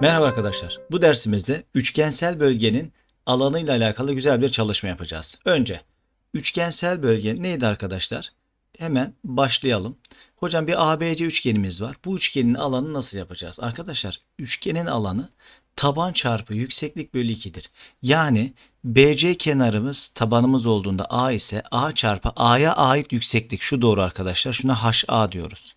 Merhaba arkadaşlar. Bu dersimizde üçgensel bölgenin alanıyla alakalı güzel bir çalışma yapacağız. Önce üçgensel bölge neydi arkadaşlar? Hemen başlayalım. Hocam bir ABC üçgenimiz var. Bu üçgenin alanı nasıl yapacağız? Arkadaşlar üçgenin alanı taban çarpı yükseklik bölü 2'dir. Yani BC kenarımız tabanımız olduğunda A ise A çarpı A'ya ait yükseklik şu doğru arkadaşlar. Şuna HA diyoruz.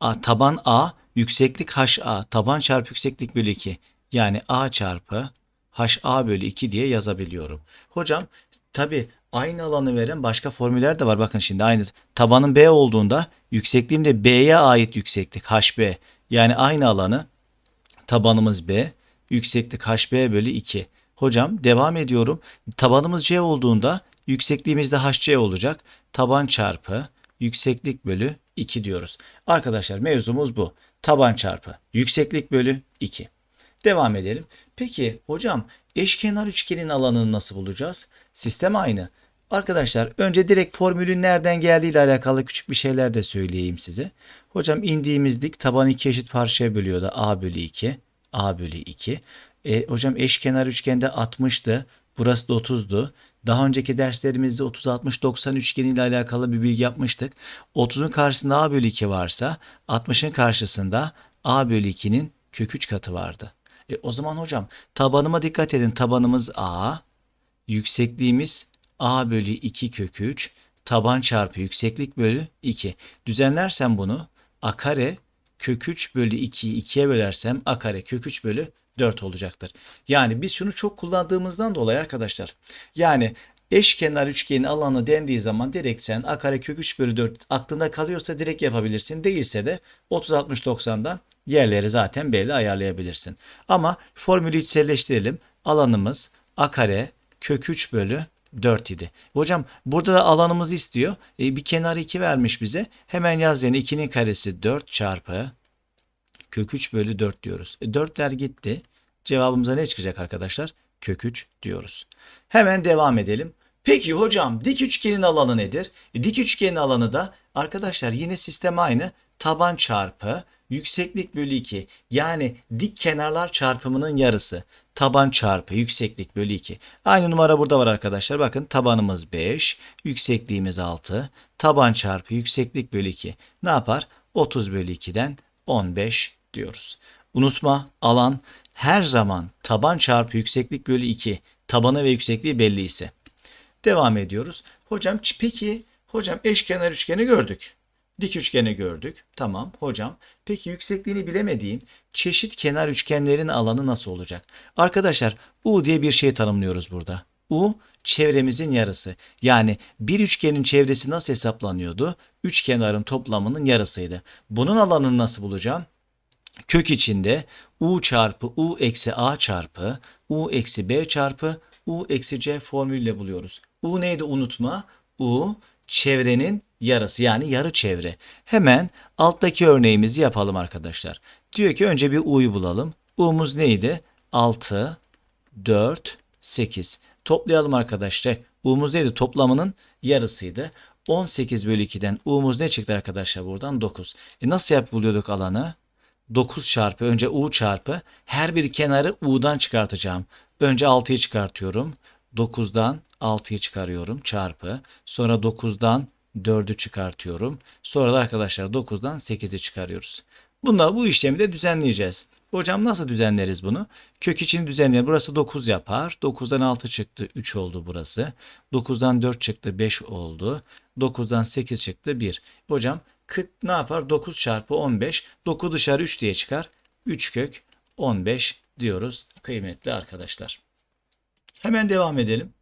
A, taban A, yükseklik HA, taban çarpı yükseklik bölü 2. Yani A çarpı HA bölü 2 diye yazabiliyorum. Hocam tabi aynı alanı veren başka formüller de var. Bakın şimdi aynı tabanın B olduğunda yüksekliğim de B'ye ait yükseklik HB. Yani aynı alanı tabanımız B, yükseklik HB bölü 2. Hocam devam ediyorum. Tabanımız C olduğunda yüksekliğimiz de HC olacak. Taban çarpı yükseklik bölü 2 diyoruz. Arkadaşlar mevzumuz bu. Taban çarpı yükseklik bölü 2. Devam edelim. Peki hocam eşkenar üçgenin alanını nasıl bulacağız? Sistem aynı. Arkadaşlar önce direkt formülün nereden geldiği ile alakalı küçük bir şeyler de söyleyeyim size. Hocam indiğimiz dik tabanı iki eşit parçaya bölüyordu. A bölü 2. A bölü 2. E, hocam eşkenar üçgende 60'tı. Burası da 30'du. Daha önceki derslerimizde 30, 60, 90 üçgeni ile alakalı bir bilgi yapmıştık. 30'un karşısında A bölü 2 varsa 60'ın karşısında A bölü 2'nin kök 3 katı vardı. E, o zaman hocam tabanıma dikkat edin. Tabanımız A, yüksekliğimiz A bölü 2 kök 3, taban çarpı yükseklik bölü 2. Düzenlersem bunu A kare kök 3 bölü 2'yi 2'ye bölersem A kare kök 3 bölü 4 olacaktır. Yani biz şunu çok kullandığımızdan dolayı arkadaşlar. Yani eşkenar üçgenin alanı dendiği zaman direkt sen a kare kök 3 bölü 4 aklında kalıyorsa direkt yapabilirsin. Değilse de 30 60 90'dan yerleri zaten belli ayarlayabilirsin. Ama formülü içselleştirelim. Alanımız a kare kök 3 bölü 4 idi. Hocam burada da alanımızı istiyor. E, bir kenarı 2 vermiş bize. Hemen yaz yani 2'nin karesi 4 çarpı kök 3 bölü 4 diyoruz. E, 4'ler gitti. Cevabımıza ne çıkacak arkadaşlar? Kök 3 diyoruz. Hemen devam edelim. Peki hocam dik üçgenin alanı nedir? E, dik üçgenin alanı da arkadaşlar yine sistem aynı. Taban çarpı yükseklik bölü 2. Yani dik kenarlar çarpımının yarısı. Taban çarpı yükseklik bölü 2. Aynı numara burada var arkadaşlar. Bakın tabanımız 5, yüksekliğimiz 6. Taban çarpı yükseklik bölü 2. Ne yapar? 30 bölü 2'den 15 diyoruz. Unutma alan her zaman taban çarpı yükseklik bölü 2 tabanı ve yüksekliği belli ise. Devam ediyoruz. Hocam peki hocam eşkenar üçgeni gördük. Dik üçgeni gördük. Tamam hocam. Peki yüksekliğini bilemediğim çeşit kenar üçgenlerin alanı nasıl olacak? Arkadaşlar U diye bir şey tanımlıyoruz burada. U çevremizin yarısı. Yani bir üçgenin çevresi nasıl hesaplanıyordu? Üç kenarın toplamının yarısıydı. Bunun alanını nasıl bulacağım? kök içinde u çarpı u eksi a çarpı u eksi b çarpı u eksi c formülüyle buluyoruz. U neydi unutma? U çevrenin yarısı yani yarı çevre. Hemen alttaki örneğimizi yapalım arkadaşlar. Diyor ki önce bir u'yu bulalım. U'muz neydi? 6, 4, 8. Toplayalım arkadaşlar. U'muz neydi? Toplamının yarısıydı. 18 bölü 2'den U'muz ne çıktı arkadaşlar buradan? 9. E nasıl yap buluyorduk alanı? 9 çarpı önce u çarpı her bir kenarı u'dan çıkartacağım. Önce 6'yı çıkartıyorum. 9'dan 6'yı çıkarıyorum çarpı. Sonra 9'dan 4'ü çıkartıyorum. Sonra da arkadaşlar 9'dan 8'i çıkarıyoruz. Bunda bu işlemi de düzenleyeceğiz. Hocam nasıl düzenleriz bunu? Kök için düzenleyelim. Burası 9 yapar. 9'dan 6 çıktı 3 oldu burası. 9'dan 4 çıktı 5 oldu. 9'dan 8 çıktı 1. Hocam 40 ne yapar? 9 çarpı 15. 9 dışarı 3 diye çıkar. 3 kök 15 diyoruz kıymetli arkadaşlar. Hemen devam edelim.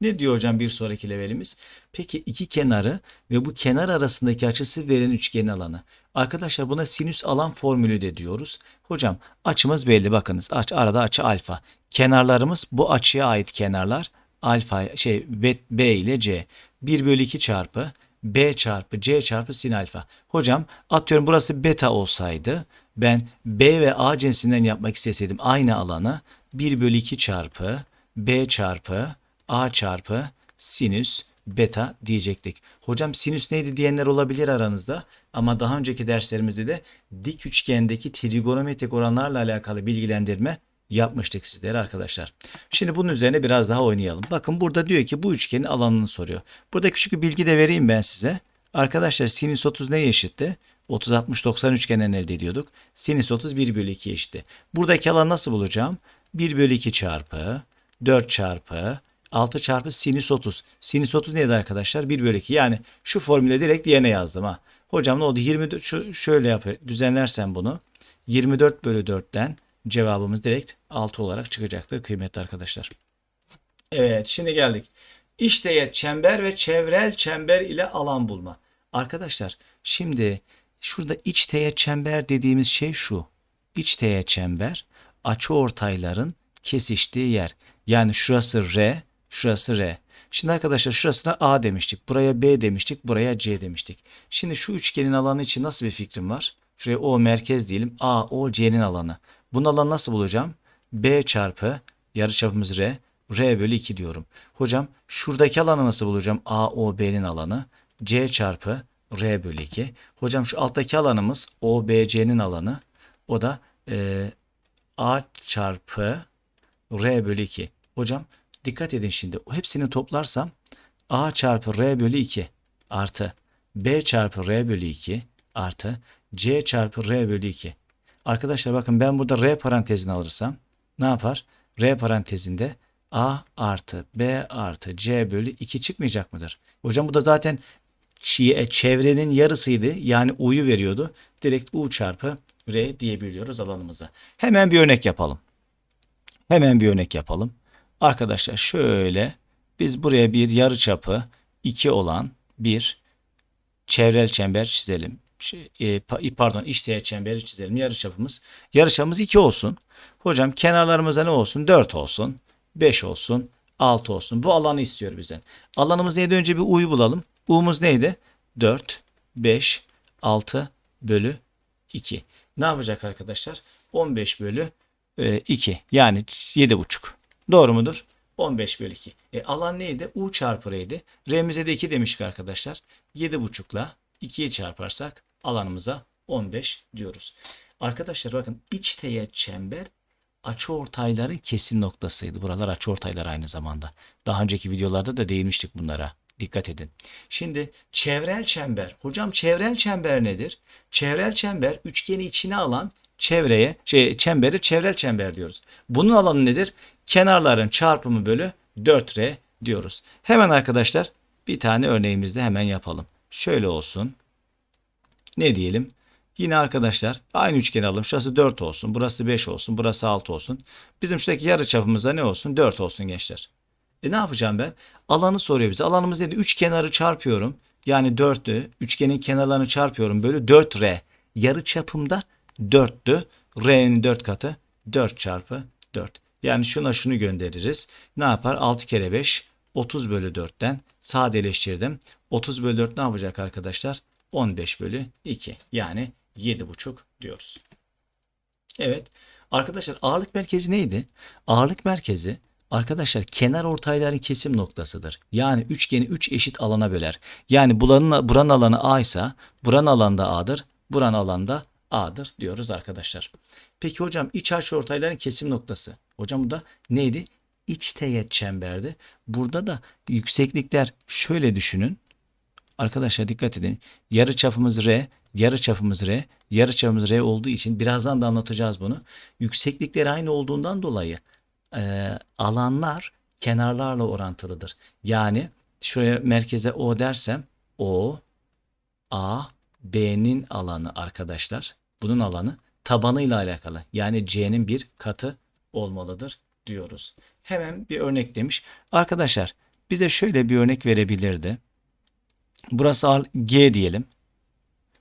Ne diyor hocam bir sonraki levelimiz? Peki iki kenarı ve bu kenar arasındaki açısı veren üçgenin alanı. Arkadaşlar buna sinüs alan formülü de diyoruz. Hocam açımız belli bakınız. Aç, arada açı alfa. Kenarlarımız bu açıya ait kenarlar. Alfa şey B, ile C. 1 bölü 2 çarpı B çarpı C çarpı sin alfa. Hocam atıyorum burası beta olsaydı ben B ve A cinsinden yapmak isteseydim aynı alanı 1 bölü 2 çarpı B çarpı A çarpı sinüs beta diyecektik. Hocam sinüs neydi diyenler olabilir aranızda ama daha önceki derslerimizde de dik üçgendeki trigonometrik oranlarla alakalı bilgilendirme yapmıştık sizlere arkadaşlar. Şimdi bunun üzerine biraz daha oynayalım. Bakın burada diyor ki bu üçgenin alanını soruyor. Burada küçük bir bilgi de vereyim ben size. Arkadaşlar sinüs 30 neye eşitti? 30 60 90 üçgenden elde ediyorduk. Sinüs 30 1 bölü 2 eşitti. Buradaki alan nasıl bulacağım? 1 bölü 2 çarpı 4 çarpı 6 çarpı sinüs 30. Sinüs 30 neydi arkadaşlar? 1 bölü 2. Yani şu formüle direkt yerine yazdım ha. Hocam ne oldu? 24 şu, şöyle yap düzenlersen bunu. 24 bölü 4'ten cevabımız direkt 6 olarak çıkacaktır kıymetli arkadaşlar. Evet şimdi geldik. İç teğet çember ve çevrel çember ile alan bulma. Arkadaşlar şimdi şurada iç teğet çember dediğimiz şey şu. İç teğet çember açıortayların kesiştiği yer. Yani şurası R, şurası R. Şimdi arkadaşlar şurasına A demiştik. Buraya B demiştik. Buraya C demiştik. Şimdi şu üçgenin alanı için nasıl bir fikrim var? Şuraya O merkez diyelim. A, O, C'nin alanı. Bunun alanı nasıl bulacağım? B çarpı yarıçapımız R. R bölü 2 diyorum. Hocam şuradaki alanı nasıl bulacağım? A, O, B'nin alanı. C çarpı R bölü 2. Hocam şu alttaki alanımız O, B, C'nin alanı. O da e, A çarpı R bölü 2. Hocam dikkat edin şimdi. Hepsini toplarsam A çarpı R bölü 2 artı B çarpı R bölü 2 artı C çarpı R bölü 2. Arkadaşlar bakın ben burada R parantezini alırsam ne yapar? R parantezinde A artı B artı C bölü 2 çıkmayacak mıdır? Hocam bu da zaten çi- çevrenin yarısıydı. Yani U'yu veriyordu. Direkt U çarpı R diyebiliyoruz alanımıza. Hemen bir örnek yapalım. Hemen bir örnek yapalım. Arkadaşlar şöyle biz buraya bir yarıçapı 2 olan bir çevrel çember çizelim. Şey, e, pa- pardon iç teğet çemberi çizelim. Yarıçapımız yarıçapımız 2 olsun. Hocam kenarlarımıza ne olsun? 4 olsun. 5 olsun. 6 olsun. Bu alanı istiyor bizden. Alanımız neydi? Önce bir U'yu bulalım. U'muz neydi? 4, 5, 6 bölü 2. Ne yapacak arkadaşlar? 15 bölü 2. Yani 7,5. Doğru mudur? 15 bölü 2. E, alan neydi? U çarpı R'ydi. R'mize de 2 demiştik arkadaşlar. 7,5'la 2'yi çarparsak alanımıza 15 diyoruz. Arkadaşlar bakın iç teğet çember açıortayların kesim noktasıydı. Buralar açıortaylar aynı zamanda. Daha önceki videolarda da değinmiştik bunlara. Dikkat edin. Şimdi çevrel çember. Hocam çevrel çember nedir? Çevrel çember üçgeni içine alan çevreye, şey, çemberi çevrel çember diyoruz. Bunun alanı nedir? Kenarların çarpımı bölü 4R diyoruz. Hemen arkadaşlar bir tane örneğimizde hemen yapalım. Şöyle olsun. Ne diyelim? Yine arkadaşlar aynı üçgeni alalım. Şurası 4 olsun. Burası 5 olsun. Burası 6 olsun. Bizim şuradaki yarı çapımızda ne olsun? 4 olsun gençler. E ne yapacağım ben? Alanı soruyor bize. Alanımız neydi? Üç kenarı çarpıyorum. Yani 4'tü. Üçgenin kenarlarını çarpıyorum. Böyle 4R. Yarı çapımda 4'tü. R'nin 4 katı 4 çarpı 4. Yani şuna şunu göndeririz. Ne yapar? 6 kere 5 30 bölü 4'ten sadeleştirdim. 30 bölü 4 ne yapacak arkadaşlar? 15 bölü 2. Yani 7,5 diyoruz. Evet. Arkadaşlar ağırlık merkezi neydi? Ağırlık merkezi arkadaşlar kenar ortayların kesim noktasıdır. Yani üçgeni 3 eşit alana böler. Yani buranın, buranın alanı A ise buranın alanda A'dır. Buranın alanda A'dır diyoruz arkadaşlar. Peki hocam iç açı ortayların kesim noktası. Hocam bu da neydi? İç teğet çemberdi. Burada da yükseklikler şöyle düşünün. Arkadaşlar dikkat edin. Yarı çapımız R, yarı çapımız R, yarı çapımız R olduğu için birazdan da anlatacağız bunu. Yükseklikleri aynı olduğundan dolayı e, alanlar kenarlarla orantılıdır. Yani şuraya merkeze O dersem O, A, B'nin alanı arkadaşlar. Bunun alanı tabanıyla alakalı. Yani C'nin bir katı olmalıdır diyoruz. Hemen bir örnek demiş. Arkadaşlar bize şöyle bir örnek verebilirdi. Burası G diyelim.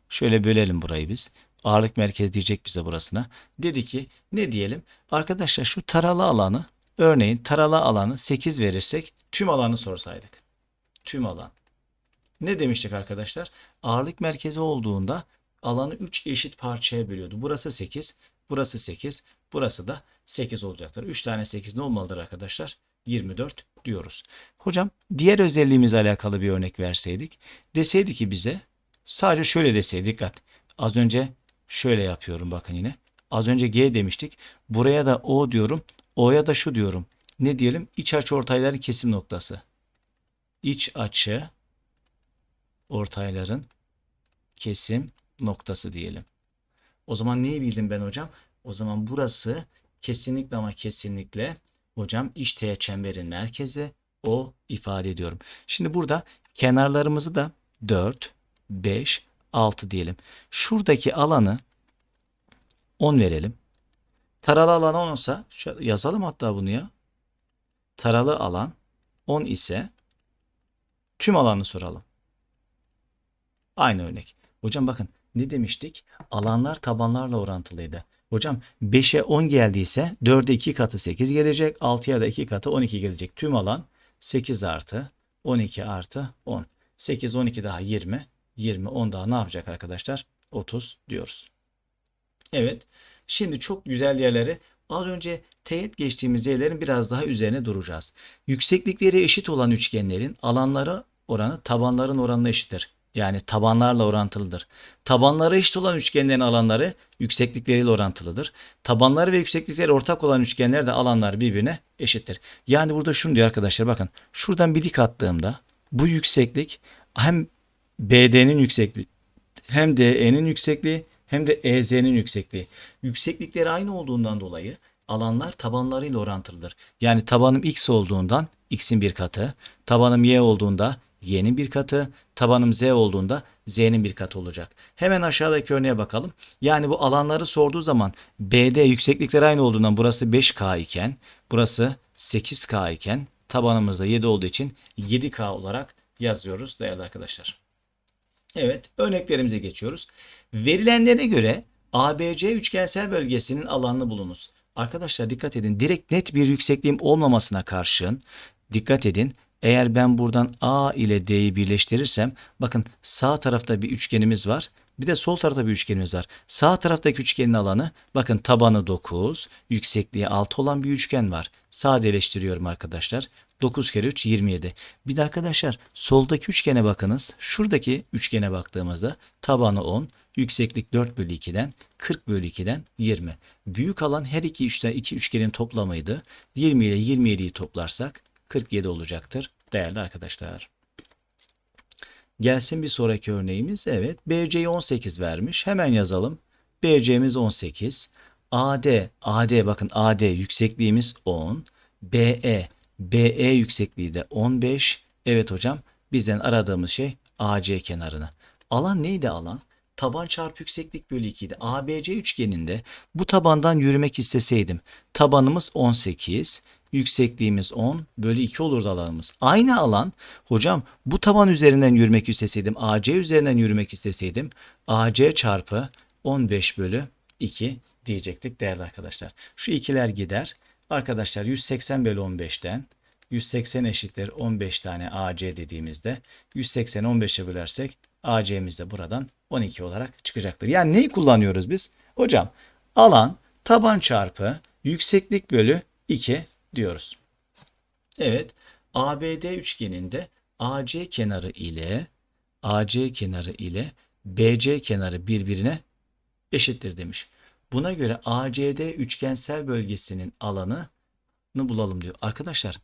Şöyle bölelim burayı biz. Ağırlık merkezi diyecek bize burasına. Dedi ki ne diyelim? Arkadaşlar şu taralı alanı örneğin taralı alanı 8 verirsek tüm alanı sorsaydık. Tüm alan. Ne demiştik arkadaşlar? Ağırlık merkezi olduğunda alanı 3 eşit parçaya bölüyordu. Burası 8, burası 8, burası da 8 olacaktır. 3 tane 8 ne olmalıdır arkadaşlar? 24 diyoruz. Hocam diğer özelliğimizle alakalı bir örnek verseydik. Deseydi ki bize sadece şöyle deseydi dikkat. Az önce şöyle yapıyorum bakın yine. Az önce G demiştik. Buraya da O diyorum. O'ya da şu diyorum. Ne diyelim? İç açı ortayların kesim noktası. İç açı ortayların kesim noktası diyelim. O zaman neyi bildim ben hocam? O zaman burası kesinlikle ama kesinlikle hocam iç teğet çemberin merkezi o ifade ediyorum. Şimdi burada kenarlarımızı da 4, 5, 6 diyelim. Şuradaki alanı 10 verelim. Taralı alan 10 olsa yazalım hatta bunu ya. Taralı alan 10 ise tüm alanı soralım. Aynı örnek. Hocam bakın ne demiştik? Alanlar tabanlarla orantılıydı. Hocam 5'e 10 geldiyse 4'e 2 katı 8 gelecek. 6'ya da 2 katı 12 gelecek. Tüm alan 8 artı 12 artı 10. 8, 12 daha 20. 20, 10 daha ne yapacak arkadaşlar? 30 diyoruz. Evet. Şimdi çok güzel yerleri az önce teğet geçtiğimiz yerlerin biraz daha üzerine duracağız. Yükseklikleri eşit olan üçgenlerin alanları oranı tabanların oranına eşittir. Yani tabanlarla orantılıdır. Tabanları eşit olan üçgenlerin alanları yükseklikleriyle orantılıdır. Tabanları ve yükseklikleri ortak olan üçgenler de alanlar birbirine eşittir. Yani burada şunu diyor arkadaşlar bakın. Şuradan bir dik attığımda bu yükseklik hem BD'nin yüksekliği hem DE'nin yüksekliği hem de EZ'nin yüksekliği. Yükseklikleri aynı olduğundan dolayı alanlar tabanlarıyla orantılıdır. Yani tabanım x olduğundan x'in bir katı, tabanım y olduğunda y'nin bir katı, tabanım z olduğunda z'nin bir katı olacak. Hemen aşağıdaki örneğe bakalım. Yani bu alanları sorduğu zaman BD yükseklikleri aynı olduğundan burası 5K iken burası 8K iken tabanımız da 7 olduğu için 7K olarak yazıyoruz değerli arkadaşlar. Evet örneklerimize geçiyoruz. Verilenlere göre ABC üçgensel bölgesinin alanını bulunuz. Arkadaşlar dikkat edin direkt net bir yüksekliğim olmamasına karşın dikkat edin eğer ben buradan A ile D'yi birleştirirsem bakın sağ tarafta bir üçgenimiz var. Bir de sol tarafta bir üçgenimiz var. Sağ taraftaki üçgenin alanı bakın tabanı 9, yüksekliği 6 olan bir üçgen var. Sadeleştiriyorum arkadaşlar. 9 kere 3 27. Bir de arkadaşlar soldaki üçgene bakınız. Şuradaki üçgene baktığımızda tabanı 10, yükseklik 4 bölü 2'den 40 bölü 2'den 20. Büyük alan her iki, üçten, iki üçgenin toplamıydı. 20 ile 27'yi toplarsak 47 olacaktır değerli arkadaşlar. Gelsin bir sonraki örneğimiz. Evet BC'yi 18 vermiş. Hemen yazalım. BC'miz 18. AD, AD bakın AD yüksekliğimiz 10. BE, BE yüksekliği de 15. Evet hocam bizden aradığımız şey AC kenarını. Alan neydi alan? Taban çarpı yükseklik bölü 2 idi. ABC üçgeninde bu tabandan yürümek isteseydim tabanımız 18, yüksekliğimiz 10 bölü 2 olurdu alanımız. Aynı alan hocam bu taban üzerinden yürümek isteseydim AC üzerinden yürümek isteseydim AC çarpı 15 bölü 2 diyecektik değerli arkadaşlar. Şu ikiler gider. Arkadaşlar 180 bölü 15'ten 180 eşittir 15 tane AC dediğimizde 180 15'e bölersek AC'miz de buradan 12 olarak çıkacaktır. Yani neyi kullanıyoruz biz? Hocam alan taban çarpı yükseklik bölü 2 diyoruz. Evet ABD üçgeninde AC kenarı ile AC kenarı ile BC kenarı birbirine eşittir demiş. Buna göre ACD üçgensel bölgesinin alanını bulalım diyor. Arkadaşlar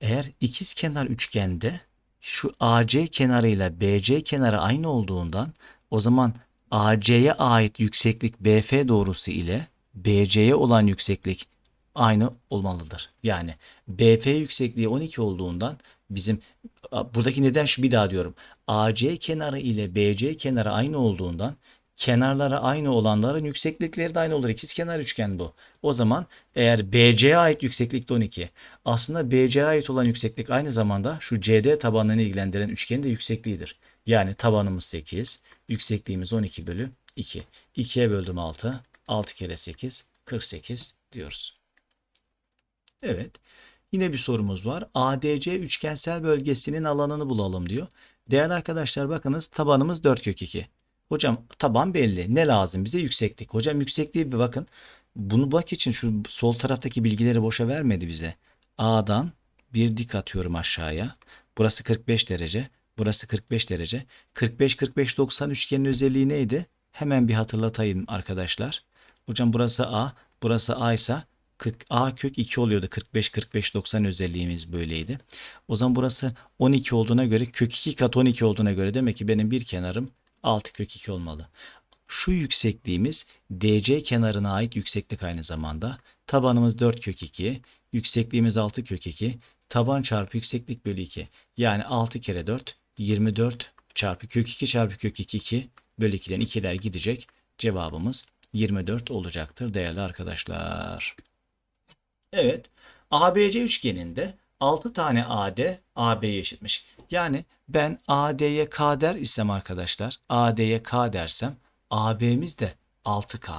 eğer ikiz kenar üçgende şu AC kenarı ile BC kenarı aynı olduğundan o zaman AC'ye ait yükseklik BF doğrusu ile BC'ye olan yükseklik aynı olmalıdır. Yani BP yüksekliği 12 olduğundan bizim buradaki neden şu bir daha diyorum. AC kenarı ile BC kenarı aynı olduğundan kenarları aynı olanların yükseklikleri de aynı olur. İkizkenar üçgen bu. O zaman eğer BC'ye ait yükseklik de 12. Aslında BC'ye ait olan yükseklik aynı zamanda şu CD tabanını ilgilendiren üçgenin de yüksekliğidir. Yani tabanımız 8, yüksekliğimiz 12 bölü 2. 2'ye böldüm 6. 6 kere 8, 48 diyoruz. Evet. Yine bir sorumuz var. ADC üçgensel bölgesinin alanını bulalım diyor. Değerli arkadaşlar bakınız tabanımız 4 kök 2. Hocam taban belli. Ne lazım bize? Yükseklik. Hocam yüksekliği bir bakın. Bunu bak için şu sol taraftaki bilgileri boşa vermedi bize. A'dan bir dik atıyorum aşağıya. Burası 45 derece. Burası 45 derece. 45-45-90 üçgenin özelliği neydi? Hemen bir hatırlatayım arkadaşlar. Hocam burası A. Burası A ise 40, A kök 2 oluyordu. 45-45-90 özelliğimiz böyleydi. O zaman burası 12 olduğuna göre kök 2 kat 12 olduğuna göre demek ki benim bir kenarım 6 kök 2 olmalı. Şu yüksekliğimiz DC kenarına ait yükseklik aynı zamanda. Tabanımız 4 kök 2. Yüksekliğimiz 6 kök 2. Taban çarpı yükseklik bölü 2. Yani 6 kere 4 24 çarpı kök 2 çarpı kök 2 2 bölü 2'den 2'ler gidecek. Cevabımız 24 olacaktır değerli arkadaşlar. Evet. ABC üçgeninde 6 tane AD AB'ye eşitmiş. Yani ben AD'ye K der isem arkadaşlar AD'ye K dersem AB'miz de 6K.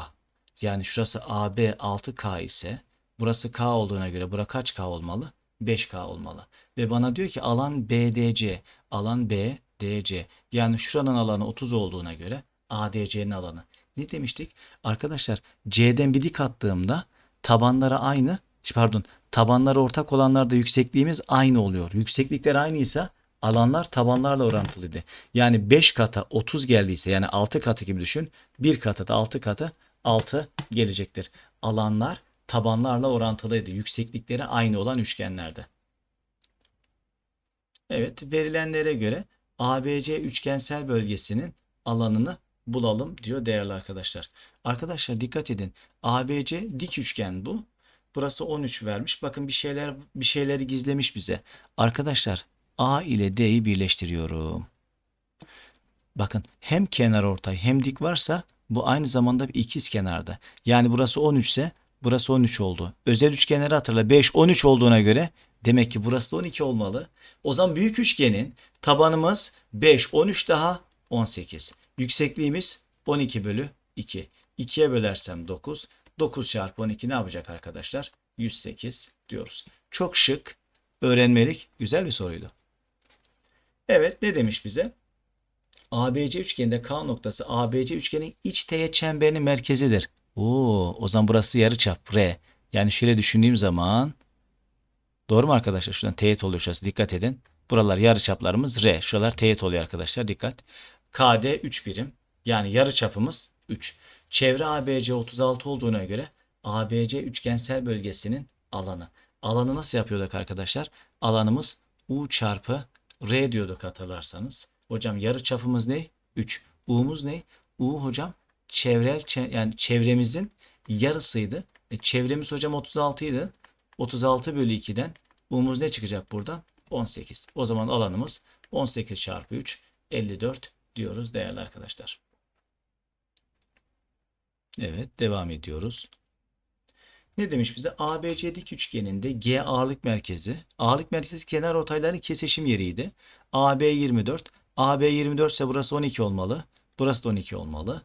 Yani şurası AB 6K ise burası K olduğuna göre bura kaç K olmalı? 5K olmalı. Ve bana diyor ki alan BDC, alan BDC. Yani şuranın alanı 30 olduğuna göre ADC'nin alanı. Ne demiştik? Arkadaşlar C'den bir dik attığımda tabanları aynı, pardon tabanları ortak olanlarda yüksekliğimiz aynı oluyor. Yükseklikler aynıysa alanlar tabanlarla orantılıydı. Yani 5 kata 30 geldiyse yani 6 katı gibi düşün. 1 kata da 6 katı 6 gelecektir. Alanlar tabanlarla orantılıydı. Yükseklikleri aynı olan üçgenlerde. Evet verilenlere göre ABC üçgensel bölgesinin alanını bulalım diyor değerli arkadaşlar. Arkadaşlar dikkat edin. ABC dik üçgen bu. Burası 13 vermiş. Bakın bir şeyler bir şeyleri gizlemiş bize. Arkadaşlar A ile D'yi birleştiriyorum. Bakın hem kenar ortay hem dik varsa bu aynı zamanda bir ikiz kenarda. Yani burası 13 ise burası 13 oldu. Özel üçgenleri hatırla. 5 13 olduğuna göre demek ki burası da 12 olmalı. O zaman büyük üçgenin tabanımız 5 13 daha 18. Yüksekliğimiz 12 bölü 2. 2'ye bölersem 9. 9 çarpı 12 ne yapacak arkadaşlar? 108 diyoruz. Çok şık, öğrenmelik, güzel bir soruydu. Evet ne demiş bize? ABC üçgeninde K noktası ABC üçgenin iç teğet çemberinin merkezidir. Oo, o zaman burası yarıçap R. Yani şöyle düşündüğüm zaman doğru mu arkadaşlar? Şuradan teğet oluyor şurası dikkat edin. Buralar yarıçaplarımız R. Şuralar teğet oluyor arkadaşlar dikkat. KD 3 birim. Yani yarıçapımız 3. Çevre ABC 36 olduğuna göre ABC üçgensel bölgesinin alanı. Alanı nasıl yapıyorduk arkadaşlar? Alanımız U çarpı R diyorduk hatırlarsanız. Hocam yarı çapımız ne? 3. U'muz ne? U hocam çevrel yani çevremizin yarısıydı. E, çevremiz hocam 36 idi. 36 bölü 2'den U'muz ne çıkacak buradan? 18. O zaman alanımız 18 çarpı 3 54 diyoruz değerli arkadaşlar. Evet devam ediyoruz. Ne demiş bize? ABC dik üçgeninde G ağırlık merkezi. Ağırlık merkezi kenar ortayların kesişim yeriydi. AB 24. AB 24 ise burası 12 olmalı. Burası da 12 olmalı.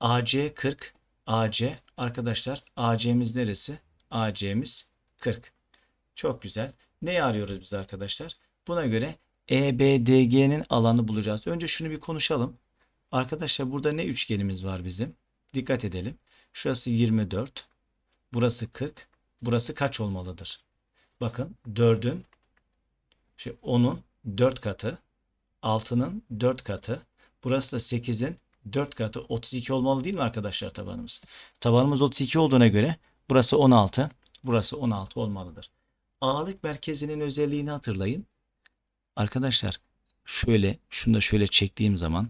AC 40. AC arkadaşlar AC'miz neresi? AC'miz 40. Çok güzel. Neyi arıyoruz biz arkadaşlar? Buna göre EBDG'nin alanı bulacağız. Önce şunu bir konuşalım. Arkadaşlar burada ne üçgenimiz var bizim? Dikkat edelim. Şurası 24. Burası 40. Burası kaç olmalıdır? Bakın 4'ün şey 10'un 4 katı. 6'nın 4 katı. Burası da 8'in 4 katı. 32 olmalı değil mi arkadaşlar tabanımız? Tabanımız 32 olduğuna göre burası 16. Burası 16 olmalıdır. Ağırlık merkezinin özelliğini hatırlayın. Arkadaşlar şöyle şunu da şöyle çektiğim zaman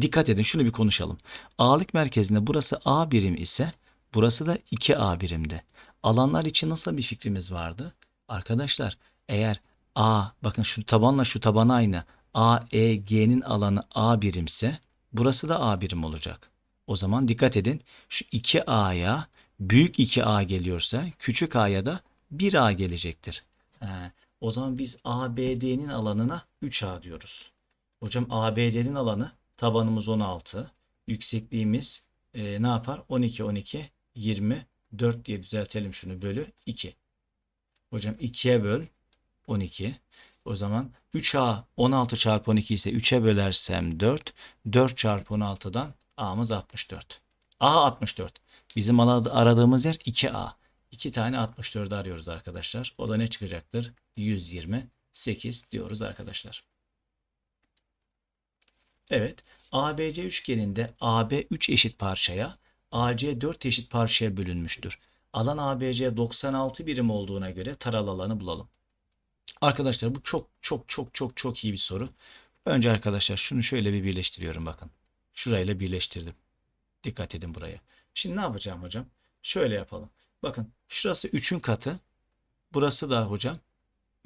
dikkat edin şunu bir konuşalım. Ağırlık merkezinde burası A birim ise burası da 2A birimde. Alanlar için nasıl bir fikrimiz vardı? Arkadaşlar eğer A bakın şu tabanla şu taban aynı. A, E, G'nin alanı A birimse burası da A birim olacak. O zaman dikkat edin şu 2A'ya büyük 2A geliyorsa küçük A'ya da 1A gelecektir. He, o zaman biz ABD'nin alanına 3A diyoruz. Hocam ABD'nin alanı tabanımız 16. Yüksekliğimiz e, ne yapar? 12, 12, 24 diye düzeltelim şunu bölü 2. Hocam 2'ye böl 12. O zaman 3A 16 çarpı 12 ise 3'e bölersem 4. 4 çarpı 16'dan A'mız 64. A 64. Bizim aradığımız yer 2A. 2 tane 64'ü arıyoruz arkadaşlar. O da ne çıkacaktır? 128 diyoruz arkadaşlar. Evet. ABC üçgeninde AB 3 eşit parçaya, AC 4 eşit parçaya bölünmüştür. Alan ABC 96 birim olduğuna göre taralı alanı bulalım. Arkadaşlar bu çok çok çok çok çok iyi bir soru. Önce arkadaşlar şunu şöyle bir birleştiriyorum bakın. Şurayla birleştirdim. Dikkat edin buraya. Şimdi ne yapacağım hocam? Şöyle yapalım. Bakın şurası 3'ün katı. Burası da hocam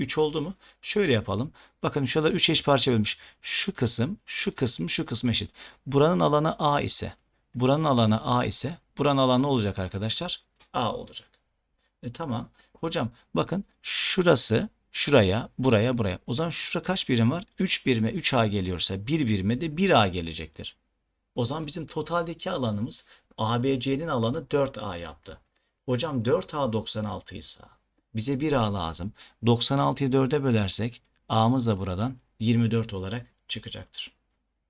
3 oldu mu? Şöyle yapalım. Bakın şurada 3 eş parça bölmüş. Şu kısım, şu kısım, şu kısım eşit. Buranın alanı A ise, buranın alanı A ise, buranın alanı olacak arkadaşlar? A olacak. E tamam. Hocam bakın şurası şuraya, buraya, buraya. O zaman şurada kaç birim var? 3 birime 3A geliyorsa 1 birime de 1A gelecektir. O zaman bizim totaldeki alanımız ABC'nin alanı 4A yaptı. Hocam 4A 96 ise bize 1A lazım. 96'yı 4'e bölersek A'mız da buradan 24 olarak çıkacaktır.